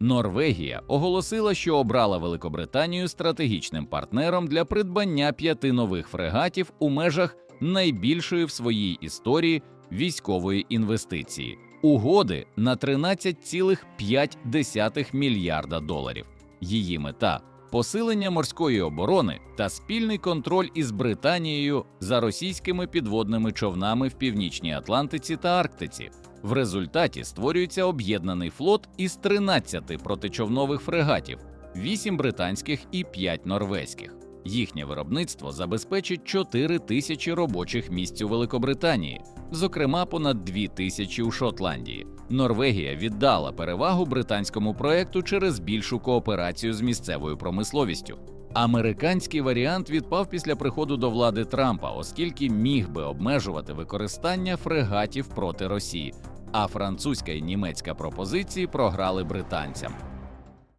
Норвегія оголосила, що обрала Великобританію стратегічним партнером для придбання п'яти нових фрегатів у межах найбільшої в своїй історії військової інвестиції угоди на 13,5 мільярда доларів. Її мета посилення морської оборони та спільний контроль із Британією за російськими підводними човнами в північній Атлантиці та Арктиці. В результаті створюється об'єднаний флот із 13 протичовнових фрегатів, 8 британських і 5 норвезьких. Їхнє виробництво забезпечить 4 тисячі робочих місць у Великобританії, зокрема понад 2 тисячі у Шотландії. Норвегія віддала перевагу британському проекту через більшу кооперацію з місцевою промисловістю. Американський варіант відпав після приходу до влади Трампа, оскільки міг би обмежувати використання фрегатів проти Росії. А французька і німецька пропозиції програли британцям.